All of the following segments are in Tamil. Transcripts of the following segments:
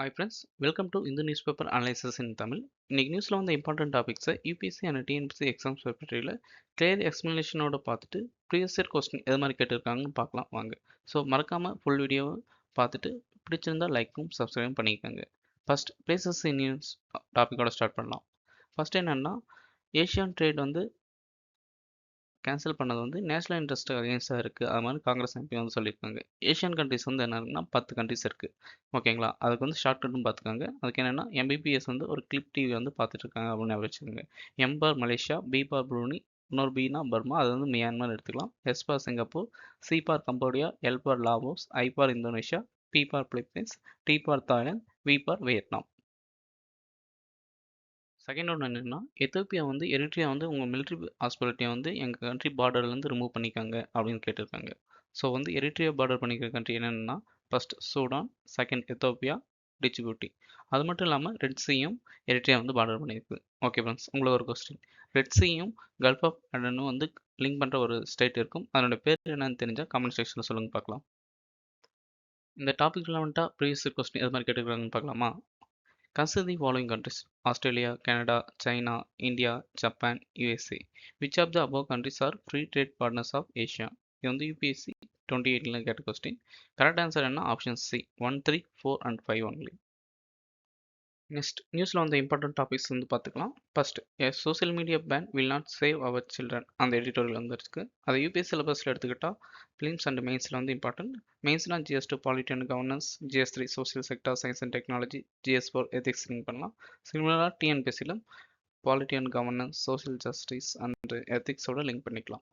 ஹாய் ஃப்ரெண்ட்ஸ் வெல்கம் டு இந்த news paper analysis in Tamil இன்றைக்கி நியூஸில் வந்த இம்பார்ட்டன்ட் டாபிக்ஸை யூபிஎஸ்சி அண்ட் டிஎன்பிசி எக்ஸாம்ஸ் பற்றியில் கிளியர் எக்ஸ்ப்ளனேஷனோட பார்த்துட்டு ப்ரீவியஸ் இயர் கொஸ்டின் எது மாதிரி கேட்டிருக்காங்கன்னு பார்க்கலாம் வாங்க. ஸோ மறக்காமல் ஃபுல் வீடியோவை பார்த்துட்டு பிடிச்சிருந்தா லைக்கும் சப்ஸ்கிரைபும் பண்ணிக்கோங்க. ஃபர்ஸ்ட் பிளேசஸ் இன் நியூஸ் டாப்பிக்கோட ஸ்டார்ட் பண்ணலாம். ஃபஸ்ட் என்னென்னா ஏஷியன் ட்ரேட் வந்து கேன்சல் பண்ணது வந்து நேஷனல் இன்ட்ரெஸ்ட் அகேன்ஸ்டாக இருக்குது அது மாதிரி காங்கிரஸ் எம்பி வந்து சொல்லியிருக்காங்க. ஏஷியன் கண்ட்ரிஸ் வந்து என்ன இருக்குன்னா பத்து கண்ட்ரிஸ் இருக்குது ஓகேங்களா அதுக்கு வந்து ஷார்ட் பார்த்துக்காங்க அதுக்கு என்னென்னா எம்பிபிஎஸ் வந்து ஒரு கிளிப் டிவி வந்து பார்த்துட்ருக்காங்க அப்படின்னு வச்சுக்கோங்க. எம்பார் மலேசியா பி ப்ரூனி இன்னொரு பீனா பர்மா அது வந்து மியான்மர் எடுத்துக்கலாம். S for Singapore C for Cambodia L for Laos I for Indonesia P for Philippines T for Thailand V for Vietnam second ஒன்று என்னென்னா எத்தோப்பியா வந்து எரிட்ரியா வந்து உங்கள் மிலிட்ரி ஹாஸ்பிட்டலிட்டியை வந்து எங்கள் கண்ட்ரி பார்டர்லேருந்து ரிமூவ் பண்ணிக்காங்க அப்படின்னு கேட்டிருக்காங்க. ஸோ வந்து எரிட்ரியா பார்டர் பண்ணிக்கிற கண்ட்ரி என்னென்னா first Sudan second Ethiopia Djibouti அது மட்டும் இல்லாமல் ரெட் சீயும் எரிட்ரியா வந்து பார்டர் பண்ணியிருக்கு ஓகே ஃப்ரெண்ட்ஸ் உங்களுக்கு ஒரு கொஸ்டின் ரெட் சீயும் கல்ஃப் ஆஃப் அடனும் வந்து லிங்க் பண்ணுற ஒரு ஸ்டேட் இருக்கும். அதனோட பேர் என்னன்னு தெரிஞ்சால் கமெண்ட் செக்ஷனில் சொல்லுங்கள் பார்க்கலாம். இந்த டாபிக் ரிலவெண்ட்டாக ப்ரீவியஸ் கொஸ்டின் எது மாதிரி கேட்டுக்கிறாங்கன்னு பார்க்கலாமா? Consider the following countries Australia, Canada, China, India, Japan, USA. Which of the above countries are free trade partners of Asia? இது வந்து யூபிஎஸ்சி டுவெண்ட்டி எயிட்டில் கேட்ட கொஸ்டின் கரெக்ட் ஆன்சர் என்ன option C one three four and five only next நியூஸில் வந்து இம்பார்ட்டன்ட் டாபிக்ஸ் வந்து பார்த்துக்கலாம். First a social media ban will not save our children அந்த எடிட்டோரியல் வந்துருக்கு அதை யூபிஎஸ் சிலபஸில் எடுத்துக்கிட்டால் ஃபிலிம்ஸ் அண்ட் மெயின்ஸில் வந்து important மெயின்ஸ்னால் GS two polity and governance GS three social sector science and technology GS four ethics link பண்ணலாம். சிமிலராக டிஎன்பிஎஸ்சிலும் polity and governance social justice and எத்திக்ஸோட link பண்ணிக்கலாம்.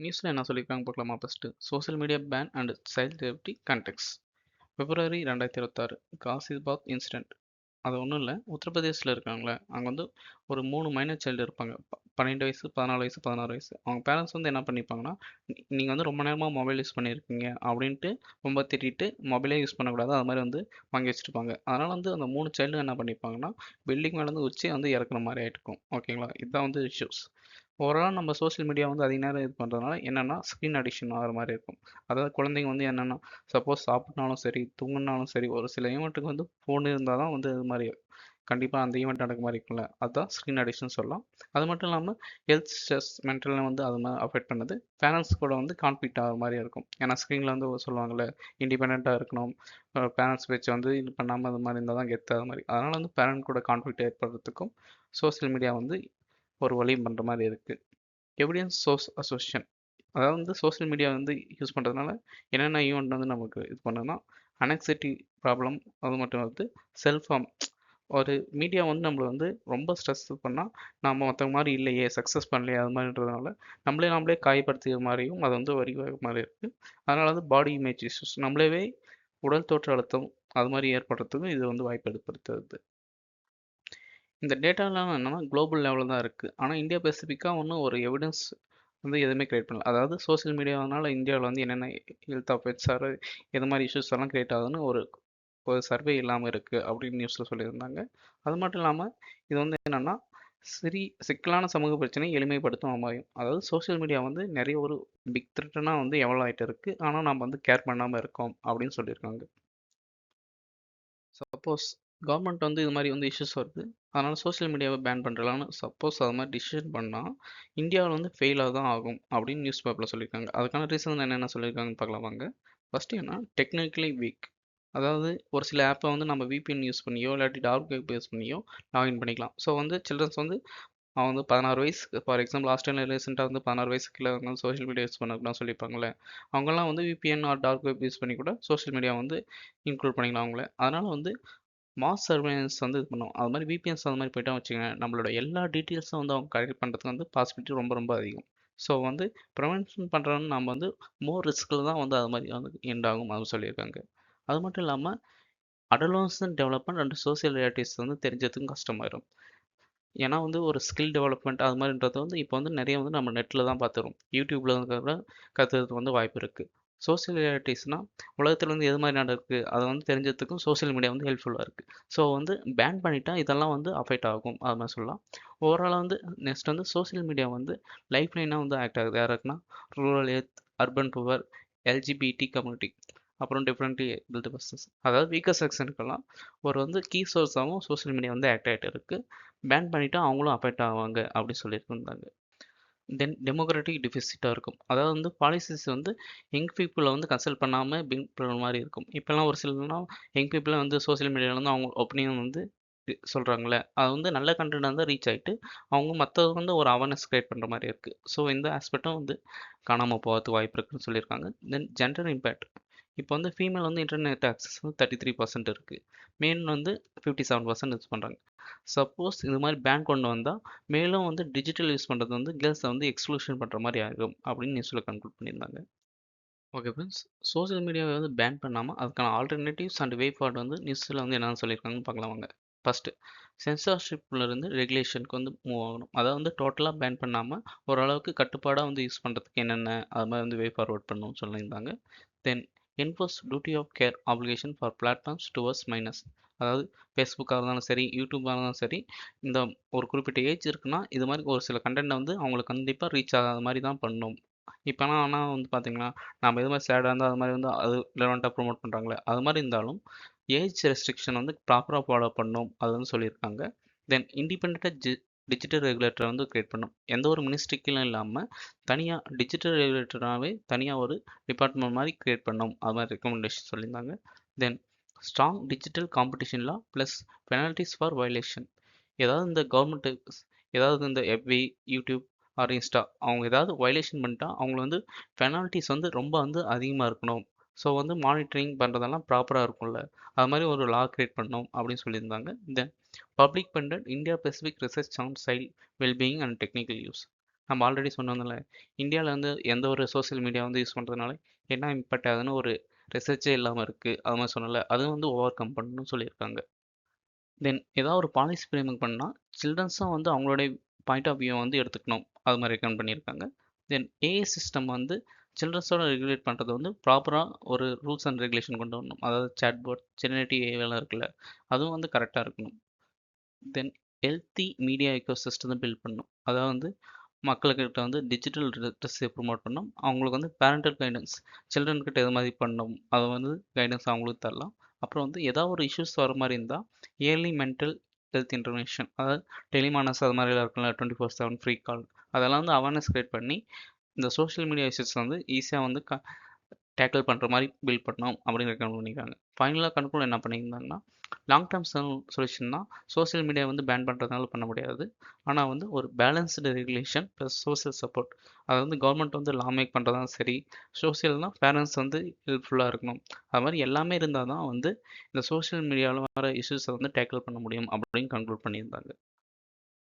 நியூஸில் என்ன சொல்லியிருக்காங்க பார்க்கலாமா first social media ban and child safety contexts பிப்ரவரி ரெண்டாயிரத்தி இருபத்தாறு காசிபாத் இன்சிடெண்ட் அது ஒன்றும் இல்லை. உத்தரப்பிரதேசில் இருக்காங்களே அங்கே வந்து ஒரு மூணு மைனர் சைல்டு இருப்பாங்க. பன்னெண்டு வயசு பதினாலு வயசு பதினாறு வயசு. அவங்க பேரண்ட்ஸ் வந்து என்ன பண்ணிப்பாங்கன்னா நீங்கள் வந்து ரொம்ப நேரமாக மொபைல் யூஸ் பண்ணியிருக்கீங்க அப்படின்ட்டு ரொம்ப திட்டிட்டு மொபைலே யூஸ் பண்ணக்கூடாது. அது மாதிரி வந்து வாங்கி வச்சுருப்பாங்க. அதனால் வந்து அந்த மூணு சைல்டு என்ன பண்ணிப்பாங்கன்னா பில்டிங் மேலேருந்து உச்சி வந்து இறக்குற மாதிரி ஆகிட்டுருக்கும் ஓகேங்களா இதுதான் வந்து இஷ்யூஸ் ஓவரால் நம்ம சோஷியல் மீடியா வந்து அதிக நேரம் இது பண்ணுறதுனால என்னென்னா ஸ்க்ரீன் அடிக்ஷன் ஆகிற மாதிரி இருக்கும். அதாவது குழந்தைங்க வந்து என்னென்னா சப்போஸ் சாப்பிட்னாலும் சரி தூங்கினாலும் சரி ஒரு சில ஈவெண்ட்டுக்கு வந்து ஃபோன் இருந்தால் தான் வந்து இது மாதிரி கண்டிப்பாக அந்த ஈவெண்ட் நடக்க மாதிரி இருக்கும்ல. அதுதான் ஸ்க்ரீன் அடிக்ஷன் சொல்லலாம். அது மட்டும் இல்லாமல் ஹெல்த் ஸ்ட்ரெஸ் மென்டலில் வந்து அது மாதிரி அஃபெக்ட் பண்ணுது. பேரண்ட்ஸ் கூட வந்து கான்ஃப்ளிக்ட் ஆகிற மாதிரி இருக்கும். ஏன்னா ஸ்க்ரீனில் வந்து சொல்லுவாங்கள்ல இண்டிபெண்ட்டாக இருக்கணும். பேரண்ட்ஸ் வச்சு வந்து இது பண்ணாமல் அது மாதிரி இருந்தால் தான் கெத்து அது மாதிரி. அதனால் வந்து பேரண்ட் கூட கான்ஃப்ளிக்ட் ஏற்படுறதுக்கும் சோசியல் மீடியா வந்து ஒரு வழியும் பண்ணுற மாதிரி இருக்குது எவிடன்ஸ் சோர்ஸ் அசோசியேஷன் அதாவது வந்து சோசியல் மீடியா வந்து யூஸ் பண்ணுறதுனால என்னென்ன ஈவெண்ட் வந்து நமக்கு இது பண்ணுன்னா அனெக்சிட்டி ப்ராப்ளம் அது மட்டும் வந்து செல்ஃபார்ம் ஒரு மீடியா வந்து நம்மளை வந்து ரொம்ப ஸ்ட்ரெஸ் பண்ணால் நாம் மற்றவங்க மாதிரி இல்லையே சக்ஸஸ் பண்ணலையே அது மாதிரின்றதுனால நம்மளே நம்மளே காயப்படுத்துகிற மாதிரியும் அது வந்து வரி மாதிரி இருக்குது அதனால் வந்து பாடி இமேஜ் இஷ்யூஸ் நம்மளே உடல் தோற்ற அழுத்தம் அது மாதிரி ஏற்படுறதுக்கும் இது வந்து வாய்ப்பு ஏற்படுத்துறது. இந்த டேட்டாலாம் என்னென்னா குளோபல் லெவலில் தான் இருக்குது ஆனால் இந்தியா பெசிஃபிக்காக ஒன்றும் ஒரு எவிடன்ஸ் வந்து எதுவுமே க்ரியேட் பண்ணல. அதாவது சோசியல் மீடியாவனால இந்தியாவில் வந்து என்னென்ன ஹெல்த் அஃபெக்ட்ஸ் ஆர் எது மாதிரி இஷ்யூஸ் எல்லாம் க்ரியேட் ஆகுதுன்னு ஒரு இப்போ சர்வே இல்லாமல் இருக்குது அப்படின்னு நியூஸில் சொல்லியிருந்தாங்க. அது மட்டும் இல்லாமல் இது வந்து என்னென்னா சரி சிக்கலான சமூக பிரச்சனையை எளிமைப்படுத்தும் அமையும். அதாவது சோசியல் மீடியா வந்து நிறைய ஒரு பிக் த்ரெட்டனாக வந்து எவ்வளோ ஆகிட்டு இருக்குது ஆனால் நம்ம வந்து கேர் பண்ணாமல் இருக்கோம் அப்படின்னு சொல்லியிருக்காங்க. சப்போஸ் கவர்மெண்ட் வந்து இது மாதிரி வந்து இஷ்யூஸ் வருது. அதனால் சோசியல் மீடியாவை பேன் பண்ணுறலான்னு சப்போஸ் அது மாதிரி டிசிஷன் பண்ணால் இந்தியாவில் வந்து ஃபெயிலாக தான் ஆகும் அப்படின்னு நியூஸ் பேப்பரில் சொல்லியிருக்காங்க. அதுக்கான ரீசன் என்னென்ன சொல்லியிருக்காங்கன்னு பார்க்கலாம் வாங்க. ஃபஸ்ட்டு என்ன? டெக்னிக்கலி வீக் அதாவது ஒரு சில ஆப்பை வந்து நம்ம விபிஎன் யூஸ் பண்ணியோ இல்லாட்டி டார்க் வெப் யூஸ் பண்ணியோ லாகின் பண்ணிக்கலாம். ஸோ வந்து சில்ட்ரன்ஸ் வந்து அவன் வந்து பதினாறு வயசு ஃபார் எக்ஸாம்பிள் லாஸ்ட் டைம் ரீசெண்டாக வந்து பதினாறு வயசு கீழே சோஷியல் மீடியா யூஸ் பண்ணக்கூடாது சொல்லியிருப்பாங்களே அவங்கெல்லாம் வந்து VPN or dark web use பண்ணி கூட சோஷியல் மீடியா வந்து இன்க்ளூட் பண்ணிக்கலாம் அவங்கள. அதனால் வந்து மாஸ் சர்வேலன்ஸ் வந்து இது பண்ணும். அது மாதிரி விபிஎன்ஸ் அந்த மாதிரி போய்ட்டா வச்சுக்கோங்க நம்மளோட எல்லா டீட்டெயில்ஸும் வந்து அவங்க கலெக்ட் பண்ணுறதுக்கு வந்து பாசிபிலிட்டி ரொம்ப ரொம்ப அதிகம். ஸோ வந்து ப்ரிவென்ஷன் பண்ணுறோன்னு நம்ம வந்து மோர் ரிஸ்கில் தான் வந்து அது மாதிரி வந்து எண்ட் ஆகும் அப்படின்னு சொல்லியிருக்காங்க. அது மட்டும் இல்லாமல் adolescent development and social realities வந்து தெரிஞ்சதுக்கும் கஷ்டமாயிடும் ஏன்னா வந்து ஒரு ஸ்கில் டெவலப்மெண்ட் அது மாதிரின்றது வந்து இப்போ வந்து நிறைய வந்து நம்ம நெட்டில் தான் பார்த்துரும் யூடியூப்பில் இருக்கிற கற்றுறதுக்கு வந்து வாய்ப்பு இருக்குது சோசியல் ரியாலிட்டிஸ்னால் உலகத்தில் வந்து எது மாதிரி நடக்குது அதை வந்து தெரிஞ்சதுக்கும் சோசியல் மீடியா வந்து ஹெல்ப்ஃபுல்லாக இருக்குது ஸோ வந்து பேன் பண்ணிட்டா இதெல்லாம் வந்து அஃபெக்ட் ஆகும். அது மாதிரி சொல்லலாம். ஓவராலாக வந்து நெக்ஸ்ட் வந்து சோசியல் மீடியா வந்து லைஃப் லைனாக வந்து ஆக்ட் ஆகுது. யாருக்குன்னா rural earth urban poor LGBT community அப்புறம் டிஃப்ரெண்ட் பில்ட் பஸ்ஸஸ் அதாவது வீக்கர் செக்ஷனுக்கெல்லாம் ஒரு வந்து கீ சோர்ஸாகவும் சோஷியல் மீடியா வந்து ஆக்ட் ஆகிட்டு இருக்குது பேன் பண்ணிவிட்டு அவங்களும் அஃபெக்ட் ஆவாங்க அப்படி சொல்லியிருந்தாங்க. தென் டெமோக்ராட்டிக் டிஃபிசிட்டாக இருக்கும். அதாவது வந்து பாலிசிஸ் வந்து யங் பீப்புளை வந்து கன்சல்ட் பண்ணாமல் பின் பண்ணுற மாதிரி இருக்கும். இப்போல்லாம் ஒரு சிலர்லாம் யங் பீப்புளை வந்து சோஷியல் மீடியாவில் வந்து அவங்க ஒப்பீனியன் வந்து சொல்கிறாங்களே அது வந்து நல்ல கண்டென்ட் வந்து ரீச் ஆகிட்டு அவங்க மற்றது வந்து ஒரு அவேர்னஸ் க்ரியேட் பண்ணுற மாதிரி இருக்குது ஸோ இந்த ஆஸ்பெக்டும் வந்து காணாமல் போகிறதுக்கு வாய்ப்பு இருக்குன்னு சொல்லியிருக்காங்க. தென் ஜென்டர் இம்பேக்ட் இப்போ வந்து ஃபீமேல் வந்து இன்டர்நெட் ஆக்சஸ் வந்து தேர்ட்டி த்ரீ பர்சன்ட் இருக்குது மெயின் வந்து ஃபிஃப்டி செவன் பர்சன்ட் யூஸ் பண்ணுறாங்க சப்போஸ் இது மாதிரி பேன் கொண்டு வந்தால் மேலும் வந்து டிஜிட்டல் யூஸ் பண்ணுறது வந்து கேர்ள்ஸை வந்து எக்ஸ்க்ளூஷன் பண்ணுற மாதிரி ஆகும் அப்படின்னு நியூஸில் கன்க்ளூட் பண்ணியிருந்தாங்க. ஓகே ஃப்ரெண்ட்ஸ் சோஷியல் மீடியாவை வந்து பேன் பண்ணாமல் அதுக்கான ஆல்டர்னேட்டிவ்ஸ் அண்ட் வே ஃபார்ட் வந்து நியூஸில் வந்து என்னென்னு சொல்லியிருக்காங்கன்னு பார்க்கலாம் வாங்க. ஃபஸ்ட்டு சென்சார்ஷிப்லேருந்து ரெகுலேஷனுக்கு வந்து மூவ் ஆகணும். அதை வந்து டோட்டலாக பேன் பண்ணாமல் ஓரளவுக்கு கட்டுப்பாடாக வந்து யூஸ் பண்ணுறதுக்கு என்னென்ன அது மாதிரி வந்து வே ஃபார்வர்ட் பண்ணணும்னு சொல்லியிருந்தாங்க. Then enforce duty of care application for platforms towards minors அதாவது ஃபேஸ்புக்காக இருந்தாலும் சரி யூடியூப்பாக இருந்தாலும் சரி இந்த ஒரு குறிப்பிட்ட ஏஜ் இருக்குன்னா இது மாதிரி ஒரு சில கண்டென்ட்டை வந்து அவங்களுக்கு கண்டிப்பாக ரீச் ஆகாத மாதிரி தான் பண்ணணும் இப்போனா ஆனால் வந்து பார்த்தீங்கன்னா நம்ம எது மாதிரி சேடாக இருந்தால் அது மாதிரி வந்து அது ரிலவெண்ட்டாக ப்ரொமோட் பண்ணுறாங்களே அது மாதிரி இருந்தாலும் ஏஜ் ரெஸ்ட்ரிக்ஷன் வந்து ப்ராப்பராக ஃபாலோ பண்ணணும் அது வந்து சொல்லியிருக்காங்க. தென் இண்டிபெண்ட்டாக டிஜிட்டல் ரெகுலேட்டரை வந்து க்ரியேட் பண்ணும். எந்த ஒரு மினிஸ்ட்ரிக்கும் இல்லாமல் தனியாக டிஜிட்டல் ரெகுலேட்டராகவே தனியாக ஒரு டிபார்ட்மெண்ட் மாதிரி க்ரியேட் பண்ணோம். அது மாதிரி ரெக்கமெண்டேஷன் சொல்லியிருந்தாங்க. Then strong digital competition law plus penalties for violation ஏதாவது இந்த கவர்மெண்ட்டு ஏதாவது இந்த எஃபி யூடியூப் ஆர் இன்ஸ்டா அவங்க ஏதாவது வயலேஷன் பண்ணிட்டா அவங்கள வந்து பெனால்ட்டிஸ் வந்து ரொம்ப வந்து அதிகமாக இருக்கணும். ஸோ வந்து மானிட்டரிங் பண்ணுறதெல்லாம் ப்ராப்பராக இருக்கும்ல. அது மாதிரி ஒரு லா க்ரியேட் பண்ணோம் அப்படின்னு சொல்லியிருந்தாங்க. Then public funded India Pacific research on child wellbeing and technical use நம்ம ஆல்ரெடி சொன்னதில்ல இந்தியாவில் வந்து எந்த ஒரு சோசியல் மீடியா வந்து யூஸ் பண்ணுறதுனால என்ன இம்பேக்ட் ஆகுதுன்னு ஒரு ரிசர்ச்சே இல்லாமல் இருக்குது அது மாதிரி சொன்னல அதுவும் வந்து ஓவர் கம் பண்ணணும்னு சொல்லியிருக்காங்க. தென் ஏதாவது ஒரு பாலிசி ஃப்ரேமிங் பண்ணால் சில்ட்ரன்ஸும் வந்து அவங்களுடைய பாயிண்ட் ஆஃப் வியூ வந்து எடுத்துக்கணும். அது மாதிரி ரெக்கமெண்ட் பண்ணியிருக்காங்க. தென் ஏஏ சிஸ்டம் வந்து சில்ட்ரன்ஸோட ரெகுலேட் பண்ணுறது வந்து ப்ராப்பராக ஒரு ரூல்ஸ் அண்ட் ரெகுலேஷன் கொண்டு வரணும். அதாவது சாட்போர்ட் ஜெனரேட்டிவ் ஏவெல்லாம் இருக்குல்ல அதுவும் வந்து கரெக்டாக இருக்கணும். தென் ஹெல்த்தி மீடியா எக்கோ சிஸ்டத்தை பில்ட் பண்ணணும் அதாவது வந்து மக்கள்கிட்ட வந்து டிஜிட்டல் லிட்ரஸியை ப்ரொமோட் பண்ணணும் அவங்களுக்கு வந்து பேரண்டல் கைடன்ஸ் சில்ட்ரன்கிட்ட எது மாதிரி பண்ணணும் அதை வந்து கைடன்ஸ் அவங்களுக்கு தரலாம். அப்புறம் வந்து ஏதாவது ஒரு இஷ்யூஸ் வர மாதிரி இருந்தால் இயர்லி மென்டல் ஹெல்த் இன்டர்வென்ஷன் அதாவது டெலிமானஸ் அது மாதிரிலாம் இருக்குல்ல twenty four seven free call அதெல்லாம் வந்து அவேர்னஸ் க்ரியேட் பண்ணி இந்த சோஷியல் மீடியா இஷ்யூஸ் வந்து ஈஸியாக வந்து க டேக்கிள் பண்ணுற மாதிரி பில்ட் பண்ணோம் அப்படின்னு ரெக்கமெண்ட் பண்ணியிருக்காங்க ஃபைனலாக கண்ட்ரோல் என்ன பண்ணியிருந்தாங்கன்னா லாங் டேர்ம் சொல்யூஷன் தான் சோசியல் மீடியா வந்து பேன் பண்ணுறதுனால பண்ண முடியாது. ஆனால் வந்து ஒரு balanced regulation plus social support அதை வந்து கவர்மெண்ட் வந்து லா மேக் பண்ணுறதும் சரி. சோஷியல்னால் பேரண்ட்ஸ் வந்து ஹெல்ப்ஃபுல்லாக இருக்கணும். அது மாதிரி எல்லாமே இருந்தால் தான் வந்து இந்த சோஷியல் மீடியாவில் வர இஷ்யூஸை வந்து டேக்கிள் பண்ண முடியும் அப்படின்னு கன்க்ளூட் பண்ணியிருந்தாங்க.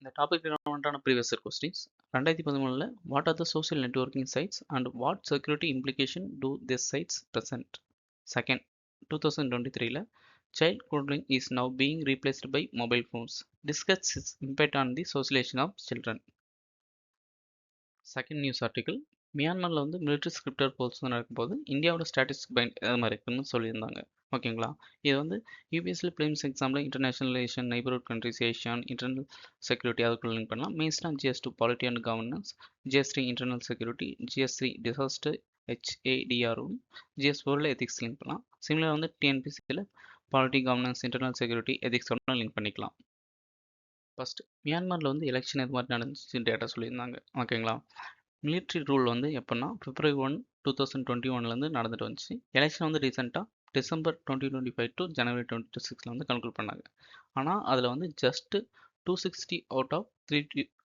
இந்த டாபிக் ரிலவெண்ட்டான ப்ரீவியஸ் கொஸ்டின்ஸ் ரெண்டாயிரத்தி பதிமூணில் what are the social networking sites and what security implication to this sites present second two thousand twenty த்ரீல child coddling is now being replaced by mobile phones. Discuss its impact on the socialization of children. Second news article மியான்மரில் வந்து மிலிட்ரி ஸ்கிரிப்டர் போல்ஸ் நடக்கும்போது இந்தியாவோட ஸ்டாட்டிஸ்டிக் பைண்ட் எது மாதிரி இருக்குன்னு சொல்லியிருந்தாங்க. ஓகேங்களா இது வந்து யூபிஎஸ்சி பிலிம்ஸ் எக்ஸாமில் international neighbourhood countries Asian internal security அதுக்குள்ள லிங்க் பண்ணலாம். மெயின்ஸ்னா GS two polity and governance GS three internal security GS three disaster ஹெச்ஏடிஆரும் GS ஃபோரில் எத்திக்ஸ் லிங்க் பண்ணலாம். சிமிலர் வந்து டிஎன்பிசியில் பாலிட்டி கவர்னன்ஸ் இன்டர்னல் செக்யூரிட்டி எதிக்ஸோட லிங்க் பண்ணிக்கலாம். ஃபஸ்ட் மியான்மரில் வந்து எலெக்ஷன் எது மாதிரி நடந்துச்சு டேட்டா சொல்லியிருந்தாங்க. ஓகேங்களா மிலிட்ரி ரூல் வந்து எப்போன்னா February one two thousand twenty ஒன்லேருந்து நடந்துட்டு வந்துச்சு. எலெக்ஷன் வந்து ரீசெண்டாக December twenty twenty five to January twenty சிக்ஸில் வந்து கன்க்ளூட் பண்ணாங்க. ஆனால் அதில் வந்து just two sixty out of three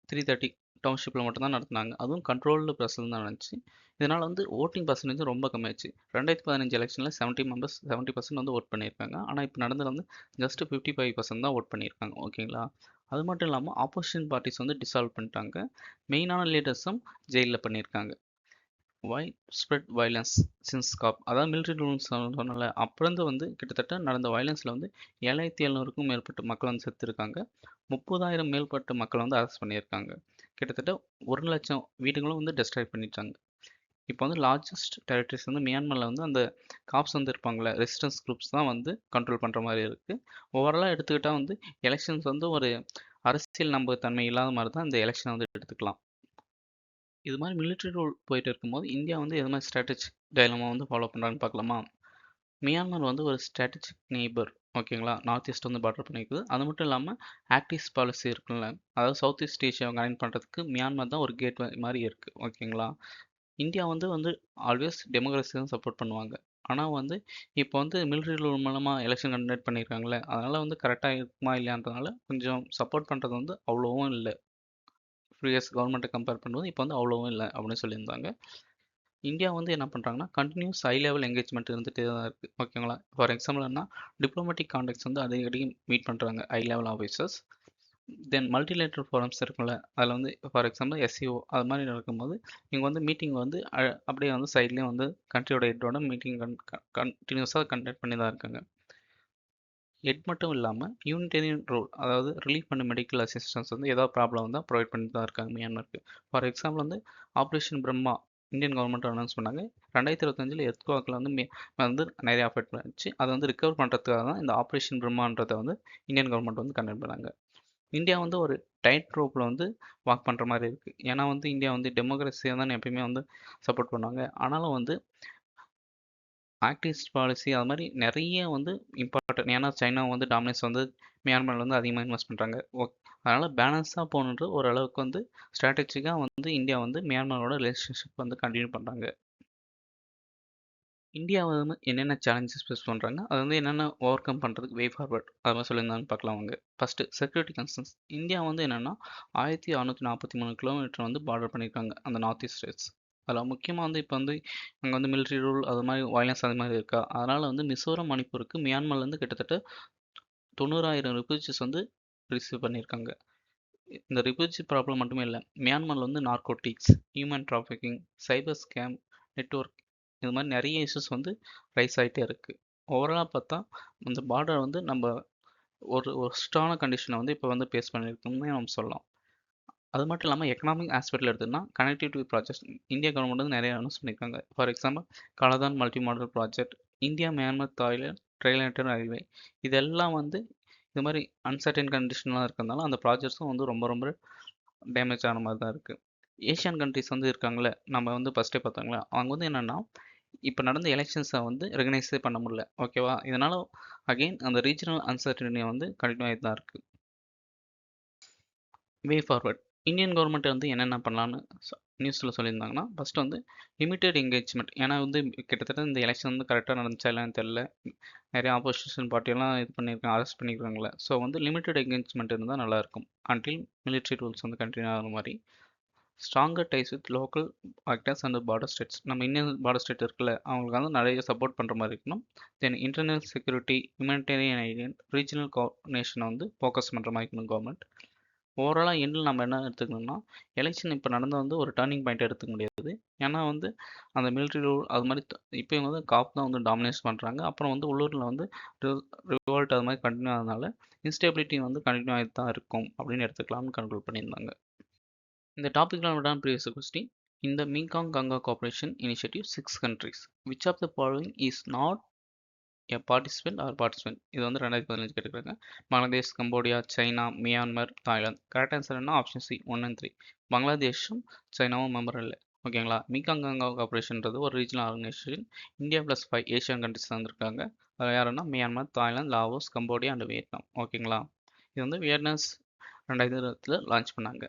three thirty டவுன்ஷிப்பில் மட்டும்தான் நடத்தினாங்க. அதுவும் கண்ட்ரோல்டு ப்ரெஸில் தான் நடந்துச்சு இதனால் வந்து ஓட்டிங் பர்சன்டேஜ் ரொம்ப கம்மியாச்சு. ரெண்டாயிரத்தி பதினஞ்சு எலெக்ஷனில் செவன்ட்டி மெம்பர்ஸ் செவன்ட்டி பர்சன்ட் வந்து ஓட் பண்ணியிருக்காங்க. ஆனால் இப்போ நடந்தது வந்து ஜஸ்ட் ஃபிஃப்டி ஃபைவ் பர்சன்ட் தான் ஓட் பண்ணியிருக்காங்க. ஓகேங்களா? அது மட்டும் இல்லாமல் ஆப்போசிஷன் பார்ட்டிஸ் வந்து டிசால்வ் பண்ணிட்டாங்க. மெயினான லீடர்ஸும் ஜெயிலில் பண்ணியிருக்காங்க. Why spread violence since coup அதாவது மிலிட்ரி ரூல்ஸ் சொன்னால அப்புறந்து வந்து கிட்டத்தட்ட நடந்த வயலன்ஸில் வந்து ஏழாயிரத்தி எழுநூறுக்கும் மேற்பட்ட மக்கள் வந்து செத்துருக்காங்க. முப்பதாயிரம் மேற்பட்ட மக்கள் வந்து அரெஸ்ட் பண்ணியிருக்காங்க. கிட்டத்தட்ட ஒரு லட்சம் வீடுகளும் வந்து டெஸ்ட்ராய் பண்ணிட்டாங்க. இப்போ வந்து லார்ஜஸ்ட் டெரிட்டரிஸ் வந்து மியான்மரில் வந்து அந்த காப்ஸ் வந்து இருப்பாங்களே ரெசிஸ்டன்ஸ் குரூப்ஸ் தான் வந்து கண்ட்ரோல் பண்ணுற மாதிரி இருக்குது ஓவராலாக எடுத்துக்கிட்டால் வந்து எலெக்ஷன்ஸ் வந்து ஒரு அரசியல் நம்பகத்தன்மை இல்லாத மாதிரி தான் இந்த எலெக்ஷனை வந்து எடுத்துக்கலாம். இது மாதிரி மிலிட்ரி ரூல் போயிட்டு இருக்கும்போது இந்தியா வந்து எது மாதிரி ஸ்ட்ராட்டஜிக் டைலமா வந்து ஃபாலோ பண்ணுறான்னு பார்க்கலாமா? மியான்மர் வந்து ஒரு ஸ்ட்ராட்டஜிக் நெய்பர் ஓகேங்களா? நார்த் ஈஸ்ட் வந்து பார்டர் பண்ணியிருக்குது அது மட்டும் இல்லாமல் ஆக்டிஸ் பாலிசி இருக்குல்ல அதாவது சவுத் ஈஸ்ட் ஏஷியாவை கனெக்ட் பண்ணுறதுக்கு மியான்மர் தான் ஒரு கேட் மாதிரி இருக்குது ஓகேங்களா? இந்தியா வந்து வந்து ஆல்வேஸ் டெமோக்ரஸி தான் சப்போர்ட் பண்ணுவாங்க. ஆனால் வந்து இப்போ வந்து மிலிட்ரி ரூல் மூலமாக எலெக்ஷன் கண்டக்ட் பண்ணியிருக்காங்களே அதனால் வந்து கரெக்டாக இருக்குமா இல்லையான்றதுனால கொஞ்சம் சப்போர்ட் பண்ணுறது வந்து அவ்வளோவும் இல்லை. ப்ரீவியஸ் கவர்மெண்ட்டை கம்பேர் பண்ணும்போது இப்போ வந்து அவ்வளோவும் இல்லை அப்படின்னு சொல்லியிருந்தாங்க. இந்தியா வந்து என்ன பண்ணுறாங்கன்னா கண்டினியூஸ் ஹை லெவல் என்கேஜ்மெண்ட் இருந்துகிட்டே தான் இருக்குது ஓகேங்களா? ஃபார் எக்ஸாம்பிள் என்ன டிப்ளமேட்டிக் கான்டாக்ட்ஸ் வந்து அடிக்கடி மீட் பண்ணுறாங்க high level officers then multilateral forums இருக்குல்ல அதில் வந்து ஃபார் எக்ஸாம்பிள் எஸ்சிஓ அது மாதிரி நடக்கும்போது இங்கே வந்து மீட்டிங் வந்து அ- அப்படியே வந்து சைட்லேயும் வந்து கண்ட்ரியோட ஹெட்டோட மீட்டிங் கன் கண்டினியூஸாக கண்டக்ட் பண்ணி தான் இருக்காங்க. ஹெட் மட்டும் இல்லாமல் யூனிடேரியன் ரோல் அதாவது ரிலீஃப் அண்ட் மெடிக்கல் அசிஸ்டன்ஸ் வந்து ஏதாவது ப்ராப்ளம் வந்தால் ப்ரொவைட் பண்ணி தான் இருக்காங்க மியான்மருக்கு ஃபார் எக்ஸாம்பிள் வந்து operation Brahma Indian government announce பண்ணாங்க. ரெண்டாயிரத்தி இருபத்தஞ்சில் எர்த்குவாக்கில் வந்து மே- வந்து நிறைய அஃபெக்ட் பண்ணிச்சு அதை வந்து ரிகவர் பண்ணுறதுக்காக தான் இந்த ஆப்ரேஷன் பிரம்மான்றதை வந்து இந்தியன் கவர்மெண்ட் வந்து கண்டக்ட் பண்ணாங்க. இந்தியா வந்து ஒரு டைட் ரோப்பில் வந்து வாக் பண்ணுற மாதிரி இருக்குது ஏன்னா வந்து இந்தியா வந்து டெமோக்ரஸியாக தான் எப்பயுமே வந்து சப்போர்ட் பண்ணுவாங்க. ஆனாலும் வந்து ஆக்டிவிஸ்ட் பாலிசி அது மாதிரி நிறைய வந்து இம்பார்ட்டன்ட் ஏன்னா சைனா வந்து டாமினேஸ் வந்து மியான்மரில் வந்து அதிகமாக இன்வெஸ்ட் பண்ணுறாங்க அதனால் பேலன்ஸாக போகணுன்ற ஓரளவுக்கு வந்து ஸ்ட்ராட்டஜிக்காக வந்து இந்தியா வந்து மியான்மரோட ரிலேஷன்ஷிப் வந்து கண்டினியூ பண்ணுறாங்க இந்தியா வந்து என்னென்ன சேலஞ்சஸ் ஃபேஸ் பண்ணுறாங்க அது வந்து என்னென்ன ஓவர் கம் பண்ணுறதுக்கு வே ஃபார்வர்ட் அது மாதிரி சொல்லியிருந்தான்னு பார்க்கலாம் அவங்க ஃபஸ்ட்டு செக்யூரிட்டி கன்சர்ன்ஸ் இந்தியா வந்து என்னென்னா ஆயிரத்தி அறநூற்றி நாற்பத்தி மூணு கிலோமீட்டர் வந்து பார்டர் பண்ணியிருக்காங்க அந்த நார்த் ஈஸ்ட் ஸ்டேட்ஸ் அதில் முக்கியமாக வந்து இப்போ வந்து அங்கே வந்து மிலிட்ரி ரூல் அது மாதிரி வயலன்ஸ் அது மாதிரி இருக்கா? அதனால் வந்து மிசோரம் மணிப்பூருக்கு மியான்மர்லேருந்து கிட்டத்தட்ட தொண்ணூறாயிரம் ரிஃப்யூஜிஸ் வந்து ரிசீவ் பண்ணியிருக்காங்க. இந்த ரிஃப்யூஜி ப்ராப்ளம் மட்டுமே இல்லை மியான்மரில் வந்து narcotics human trafficking cyber scam network இது மாதிரி நிறைய இஷ்யூஸ் வந்து ரைஸ் ஆகிட்டே இருக்குது ஓவராலாக பார்த்தா இந்த பார்டர் வந்து நம்ம ஒரு ஒர்ஸ்டான கண்டிஷனை வந்து இப்போ வந்து பேஸ் பண்ணியிருக்கோம்னு நம்ம சொல்லலாம். அது மட்டும் இல்லாமல் எக்கனாமிக் ஆஸ்பெக்டில் எடுத்தோம்னா கனெக்டிவிட்டி ப்ராஜெக்ட் இந்தியா கவர்மெண்ட் வந்து நிறைய அனௌன்ஸ் பண்ணியிருக்காங்க. For example Kaladan multi modal project India Myanmar Thailand trilateral railway இதெல்லாம் வந்து இது மாதிரி அன்சர்டன் கண்டிஷன்லாம் இருக்கிறதுனால அந்த ப்ராஜெக்ட்ஸும் வந்து ரொம்ப ரொம்ப டேமேஜ் ஆன மாதிரி தான் இருக்குது ஏஷியன் கண்ட்ரிஸ் வந்து இருக்காங்களே நம்ம வந்து ஃபஸ்ட்டே பார்த்தாங்களே அவங்க வந்து என்னென்னா இப்போ நடந்த எலெக்ஷன்ஸை வந்து ரெகனைஸே பண்ண முடியல ஓகேவா இதனால் அகெயின் அந்த ரீஜனல் அன்சர்டனியை வந்து கண்டினியூ ஆகி தான் இருக்குது வே ஃபார்வர்ட் இந்தியன் கவர்மெண்ட் வந்து என்னென்ன பண்ணலான்னு நியூஸில் சொல்லியிருந்தாங்கன்னா ஃபஸ்ட்டு வந்து லிமிட்டெட் என்கேஜ்மெண்ட் ஏன்னா வந்து கிட்டத்தட்ட இந்த எலெக்ஷன் வந்து கரெக்டாக நடந்துச்சா இல்லைன்னு தெரில நிறைய ஆப்போசிஷன் பார்ட்டியெல்லாம் இது பண்ணியிருக்காங்க அரெஸ்ட் பண்ணியிருக்காங்களே ஸோ வந்து லிமிட்டெட் என்கேஜ்மெண்ட் இருந்தால் நல்லாயிருக்கும் அன்டில் மிலிட்ரி ரூல்ஸ் வந்து கண்டினியூ ஆகிற மாதிரி. Stronger ties with local actors and border states நம்ம இந்தியன் பார்டர் ஸ்டேட் இருக்குல்ல அவங்களுக்கு வந்து நிறைய சப்போர்ட் பண்ணுற மாதிரி இருக்கணும். Then internal security humanitarian ஐடியன் regional கோஆர்டினேஷனை வந்து ஃபோக்கஸ் பண்ணுற மாதிரி இருக்கணும் கவர்மெண்ட் ஓவராலாக எண்டில் நம்ம என்ன எடுத்துக்கணும்னா எலெக்ஷன் இப்போ நடந்த வந்து ஒரு டேர்னிங் பாயிண்ட் எடுத்துக்க முடியாது. ஏன்னா வந்து அந்த மிலிட்ரி ரூல் அது மாதிரி இப்போ இவங்க வந்து காப் தான் வந்து டாமினேட் பண்ணுறாங்க அப்புறம் வந்து உள்ளூரில் வந்து ரிவால்ட் அது மாதிரி கண்டினியூ ஆனதுனால இன்ஸ்டெபிலிட்டி வந்து கண்டினியூ ஆகி தான் இருக்கும் அப்படின்னு எடுத்துக்கலாம்னு கண்ட்ரோல் பண்ணியிருந்தாங்க. இந்த டாபிக்லாம் விடாமல் ப்ரீவியஸ் கொஸ்டின் இந்த Mekong Ganga cooperation initiative six countries which of the following is not a participant or participant இது வந்து ரெண்டாயிரத்தி பதினஞ்சு கேட்டுக்கிறாங்க Bangladesh Cambodia China Myanmar Thailand. Correct answer என்ன option C one and three பங்களாதேஷும் சைனாவும் மெம்பர் இல்லை. ஓகேங்களா மீகாங் கார்பரேஷன்றது ஒரு regional organisation India plus five Asian countries வந்திருக்காங்க. அது யாருன்னா Myanmar Thailand Laos Cambodia and Vietnam. ஓகேங்களா இது வந்து வியட்நாம்ஸ் ரெண்டாயிரத்தி இருபத்தில் லான்ச் பண்ணாங்க.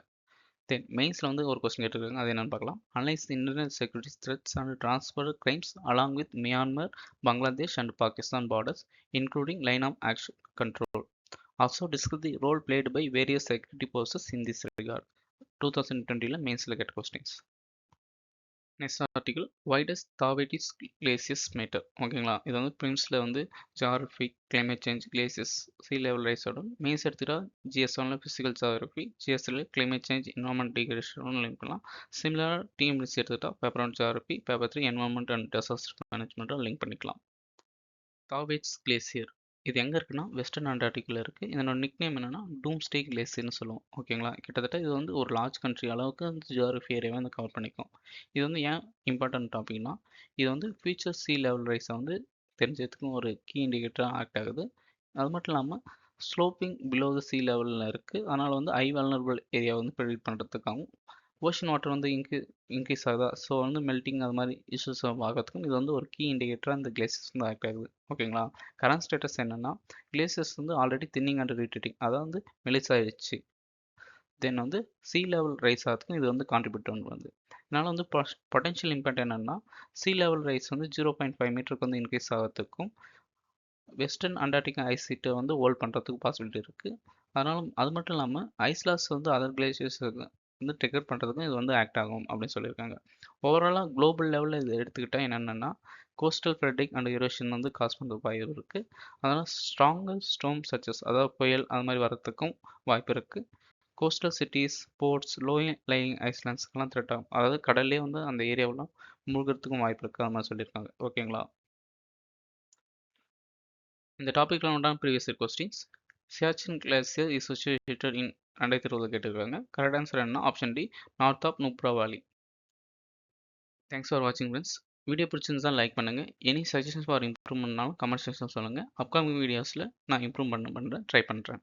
தென் மெயின்ஸில் வந்து ஒரு கொஸ்டின் கேட்டிருக்காங்க. அது என்னென்னு பார்க்கலாம். Analyse internet security threats and transfer crimes along with Myanmar Bangladesh and Pakistan borders including line of action control also discuss the role played by various security forces in this regard two thousand டுவெண்ட்டியில் மெயின்ஸில் கேட்ட questions next article வைடஸ் Thwaites glaciers matter ஓகேங்களா இது வந்து பிரிம்ஸில் வந்து geography climate change glaciers sea level ரைஸோட mains எடுத்துகிட்டா ஜிஎஸ் ஒன்ல physical geography ஜிஎஸ்ல climate change environment degradation link பண்ணலாம். சிமிலராக டிஎம்டிசி எடுத்துகிட்டா paper one geography paper three environment and disaster மேனேஜ்மெண்ட்டாக link பண்ணிக்கலாம். தாவேட்ஸ் கிளேசியர் இது எங்கே இருக்குன்னா வெஸ்டர்ன் அண்டார்டிக்கில் இருக்குது இதனோட நிக்நேம் என்னென்னா டூம்ஸ்டே கிளேசியர்னு சொல்லுவோம். ஓகேங்களா கிட்டத்தட்ட இது வந்து ஒரு லார்ஜ் கண்ட்ரி அளவுக்கு அந்த ஜியோகிரஃபி ஏரியாவை வந்து கவர் பண்ணிக்கும். இது வந்து ஏன் இம்பார்ட்டன்ட் டாபிக்னா இது வந்து ஃபியூச்சர் சி லெவல் ரைஸை வந்து தெரிஞ்சதுக்கும் ஒரு கீ இண்டிகேட்டராக ஆக்ட் ஆகுது. அது மட்டும் இல்லாமல் ஸ்லோப்பிங் பிலோ த சி லெவலில் இருக்குது அதனால் வந்து ஐ வல்னரபிள் ஏரியா வந்து ப்ரெடிக்ட் பண்ணுறதுக்காகவும் ஓஷன் வாட்டர் வந்து இன்க்ரீ இன்க்ரீஸ் ஆகுதா? ஸோ வந்து மெல்ட்டிங் அது மாதிரி இஷ்யூஸ் ஆகிறதுக்கும் இது வந்து ஒரு கீ இண்டிகேட்டராக இந்த கிளேசியர்ஸ் வந்து ஆக்ட் ஆகுது. ஓகேங்களா கரண்ட் ஸ்டேட்டஸ் என்னென்னா கிளேசியர்ஸ் வந்து ஆல்ரெடி தின்னிங் அண்ட் ரீட்ரீட்டிங் அதாவது வந்து மெலிசாயிடுச்சு தென் வந்து சி லெவல் ரைஸ் ஆகிறதுக்கும் இது வந்து கான்ட்ரிபியூட் பண்ணுறது இதனால் வந்து பொட்டன்ஷியல் இம்பேக்ட் என்னென்னா சி லெவல் ரைஸ் வந்து ஜீரோ பாயிண்ட் ஃபைவ் மீட்டருக்கு வந்து இன்க்ரீஸ் ஆகிறதுக்கும் வெஸ்டர்ன் அண்டார்டிகா ஐஸ் சீட்டை வந்து ஹோல்ட் பண்ணுறதுக்கு பாசிபிலிட்டி இருக்குது அதனால் அது மட்டும் இல்லாமல் ஐஸ்லாஸ் வந்து அதர் கிளேசியர்ஸ் வந்து டெக்கர் பண்ணுறதுக்கும் இது வந்து ஆக்ட் ஆகும் அப்படின்னு சொல்லியிருக்காங்க. ஓவராலாக குளோபல் லெவலில் இது எடுத்துக்கிட்டால் என்னென்னா கோஸ்டல் ஃப்ரெட்டிக் அண்ட் யூரோஷன் வந்து காஸ் பண்ணுற வாய்ப்பு இருக்குது அதனால் ஸ்ட்ராங்கர் ஸ்டோம் சச்சஸ் அதாவது புயல் அது மாதிரி வரத்துக்கும் வாய்ப்பு இருக்குது coastal cities ports low lying ஐஸ்லாண்ட்ஸ்க்கெல்லாம் threat ஆகும். அதாவது கடல்லே வந்து அந்த ஏரியாவெலாம் மூழ்கிறதுக்கும் வாய்ப்பு இருக்குது அது மாதிரி சொல்லியிருக்காங்க. ஓகேங்களா இந்த டாப்பிக்கில் உண்டான previous questions Siachen glacier is situated in ரெண்டாயிரத்தி இருபது கேட்டுருக்காங்க. கரெக்ட் ஆன்சர் என்ன? Option D north of Nubra valley thanks for வாட்சிங் ஃப்ரெண்ட்ஸ் வீடியோ பிடிச்சிருந்தா லைக் பண்ணுங்கள் எனி சஜஷன்ஸ் ஃபார் இம்ப்ரூவ்மெண்ட்னாலும் கமெண்ட் செக்ஷன் சொல்லுங்கள் அப்கமிங் வீடியோஸில் நான் இம்ப்ரூவ் பண்ண பண்ணுறேன் ட்ரை பண்ணுறேன்